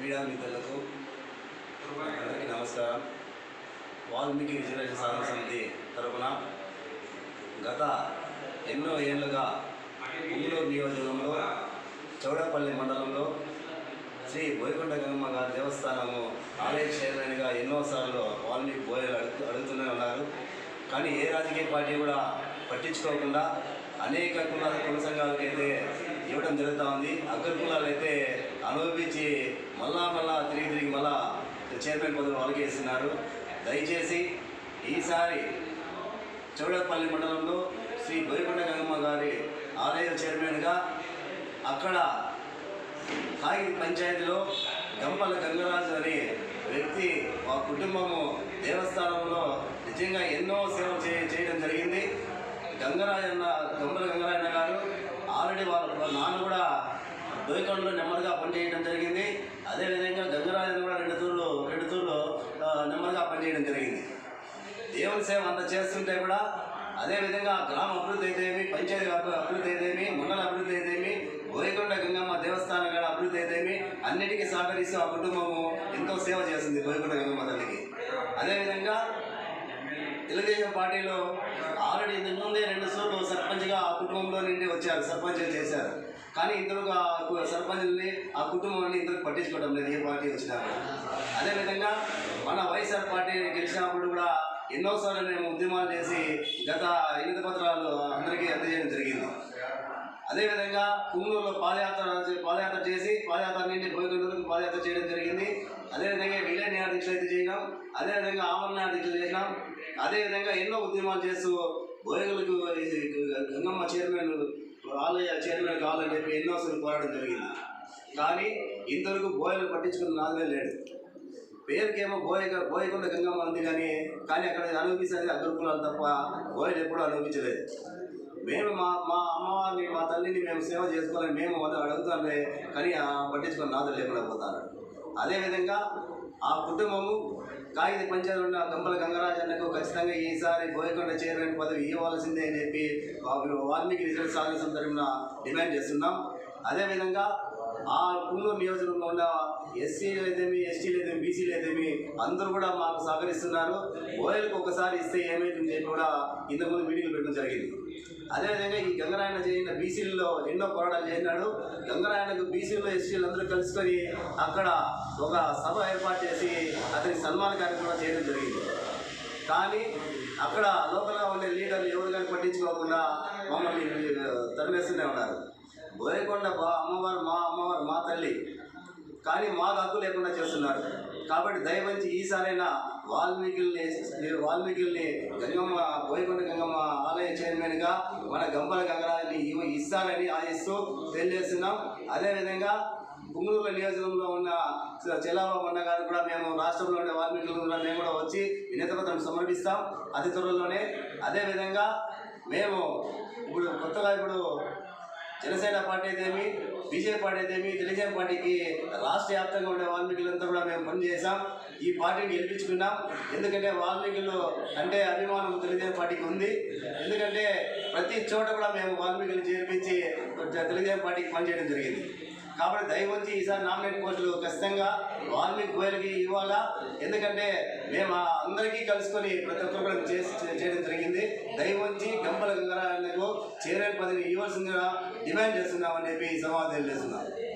Media మిత్రులకు అందరికీ నమస్కారం. వాల్మీకి రిజర్వేషన్ సాధన సమితి తరపున గత ఎన్నో ఏళ్ళుగా పుంగూరు నియోజకవర్గంలో చౌడపల్లి మండలంలో శ్రీ బోయకొండ గంగమ్మ గారి దేవస్థానము ఆలయ చైర్మన్గా ఎన్నోసార్లు వాల్మీకి బోయలు అడుగు అడుగుతూనే ఉన్నారు. కానీ ఏ రాజకీయ పార్టీ కూడా పట్టించుకోకుండా అనేక కులాల కుల సంఘాలకైతే ఇవ్వడం జరుగుతూ ఉంది. అగ్ర కులాలు అయితే చైర్మన్ పదవి వాళ్ళకి ఇస్తున్నారు దయచేసి ఈసారి చౌడపల్లి మండలంలో శ్రీ బోయకొండ గంగమ్మ గారి ఆలయ చైర్మన్గా అక్కడ హాయి పంచాయతీలో గంపల గంగరాజు అనే వ్యక్తి మా కుటుంబము దేవస్థానంలో నిజంగా ఎన్నో సేవలు చే చేయడం జరిగింది. గంగరాజన్న గంపల గంగరాజన్న గారు ఆల్రెడీ వాళ్ళ నాన్న కూడా దోయకొండలో నెమ్మదిగా పనిచేయడం జరిగింది. అదేవిధంగా గంగరాజన్ కూడా రెండు తూర్లు రెండు తూర్లు నెమ్మదిగా పనిచేయడం జరిగింది. దేవుని సేవ అంత చేస్తుంటే కూడా అదేవిధంగా గ్రామ అభివృద్ధి అయితేమి పంచాయతీ అభివృద్ధి అయితేమి మండల అభివృద్ధి అయితేమి బోయకొండ గంగమ్మ దేవస్థానం కూడా అభివృద్ధి అయితేమి అన్నిటికీ సహకరిస్తూ ఆ కుటుంబము ఎంతో సేవ చేసింది బోయకొండ గంగమ్మ తల్లికి. అదేవిధంగా తెలుగుదేశం పార్టీలో ఆల్రెడీ ఇంతకు ముందే రెండు సార్లు సర్పంచ్గా ఆ కుటుంబంలో నుండి వచ్చారు సర్పంచ్ చేశారు. కానీ ఇద్దరు సర్పంచుల్ని సర్పంచ్ని ఆ కుటుంబాన్ని ఇద్దరు పట్టించుకోవడం లేదు ఏ పార్టీ వచ్చినా అదేవిధంగా మన వైఎస్ఆర్ పార్టీ గెలిచినప్పుడు కూడా ఎన్నోసార్లు మేము ఉద్యమాలు చేసి గత ఎనిమిది పత్రాలు అందరికీ అందజేయడం జరిగింది. అదేవిధంగా కుంగూరులో పాదయాత్ర పాదయాత్ర చేసి పాదయాత్ర నుండి బోయకొండూరుకు పాదయాత్ర చేయడం జరిగింది. అదేవిధంగా విలయ దీక్షలు అయితే చేయడం అదేవిధంగా ఆమరణ దీక్షలు చేసినాం. అదేవిధంగా ఎన్నో ఉద్యమాలు చేస్తూ భోగిలకు గంగమ్మ చైర్మన్ ఆలయ చైర్మన్ కావాలని చెప్పి ఎన్నోసార్లు పోరాటం జరిగింది. కానీ ఇంతవరకు బోయలు పట్టించుకున్న నాదే లేడు. పేరుకేమో బోయ బోయకొండ గంగమ్మ ఉంది కానీ కానీ అక్కడ అనుభవించేది అగ్రకులాలు తప్ప బోయలు ఎప్పుడూ అనుభవించలేదు. మేము మా మా అమ్మవారిని మా తల్లిని మేము సేవ చేసుకోవాలని మేము వాళ్ళు అడుగుతానే కానీ ఆ పట్టించుకొని నాదులు లేకుండా పోతారు అదేవిధంగా ఆ కుటుంబము కాగిత పంచాయతీ ఉన్న గంపల గంగరాజన్నకు ఖచ్చితంగా ఈసారి బోయకొండ చైర్మన్ పదవి ఇవ్వాల్సిందే అని చెప్పి వాల్మీకి రిజల్ట్ సాధన సందర్భంగా డిమాండ్ చేస్తున్నాం. అదేవిధంగా ఆ పుంగూరు నియోజకవర్గంలో ఉన్న ఎస్సీలు లేదేమి ఎస్టీలు అయితేమి బీసీలు అయితేమి అందరూ కూడా మాకు సహకరిస్తున్నారు. ఓఎల్కి ఒకసారి ఇస్తే ఏమైతుంది చెప్పి కూడా ఇంతకుముందు మీటింగ్లు పెట్టడం జరిగింది. అదేవిధంగా ఈ గంగరాయన చేసిన బీసీలలో ఎన్నో పోరాటాలు చేసినాడు. గంగరాయనకు బీసీలో ఎస్టీలు అందరూ కలుసుకొని అక్కడ ఒక సభ ఏర్పాటు చేసి అతని సన్మాన కార్యక్రమం చేయడం జరిగింది. కానీ అక్కడ లోకల్గా ఉండే లీడర్లు ఎవరు కానీ పట్టించుకోకుండా మమ్మల్ని ఆ, తరిమేస్తూనే ఉన్నారు. బోయకొండ బా అమ్మవారు మా అమ్మవారు మా తల్లి. కానీ మాకు హక్కు లేకుండా చేస్తున్నారు. కాబట్టి దయవంచి ఈసారైనా వాల్మీకుల్ని మీరు వాల్మీకుల్ని గంగమ్మ బోయకొండ గంగమ్మ ఆలయ చైర్మన్గా మన గంపల గంగరాజుని ఇవ్వ ఇస్తారని ఆశిస్తూ తెలియజేస్తున్నాం. అదేవిధంగా పుంగూరుల నియోజకవర్గంలో ఉన్న చెల్లాబాబు అన్న గారు కూడా మేము రాష్ట్రంలో ఉండే వాల్మీకులు కూడా మేము కూడా వచ్చి వినతపత్రం సమర్పిస్తాం అతి త్వరలోనే. అదేవిధంగా మేము ఇప్పుడు కొత్తగా ఇప్పుడు జనసేన పార్టీ అయితేమి బీజేపీ పార్టీ అయితేమి తెలుగుదేశం పార్టీకి రాష్ట్ర వ్యాప్తంగా ఉండే వాల్మీకులంతా కూడా మేము పనిచేసాం ఈ పార్టీని గెలిపించుకున్నాం. ఎందుకంటే వాల్మీకులు అంటే అభిమానం తెలుగుదేశం పార్టీకి ఉంది. ఎందుకంటే ప్రతి చోట కూడా మేము వాల్మీకులు చేర్పించి తెలుగుదేశం పార్టీకి పనిచేయడం జరిగింది. కాబట్టి దయవచ్చి ఈసారి నామినేట్ పోస్టులు ఖచ్చితంగా వాల్మీకి గోయలకి ఇవ్వాలా? ఎందుకంటే మేము అందరికీ కలుసుకొని ప్రతి ఒక్కరు కూడా చేసి చేయడం జరిగింది. దయవచ్చి గంపల చేరే పదవి ఇవ్వాల్సిందిగా డిమాండ్ చేస్తున్నామని చెప్పి ఈ సమాధానం చేస్తున్నారు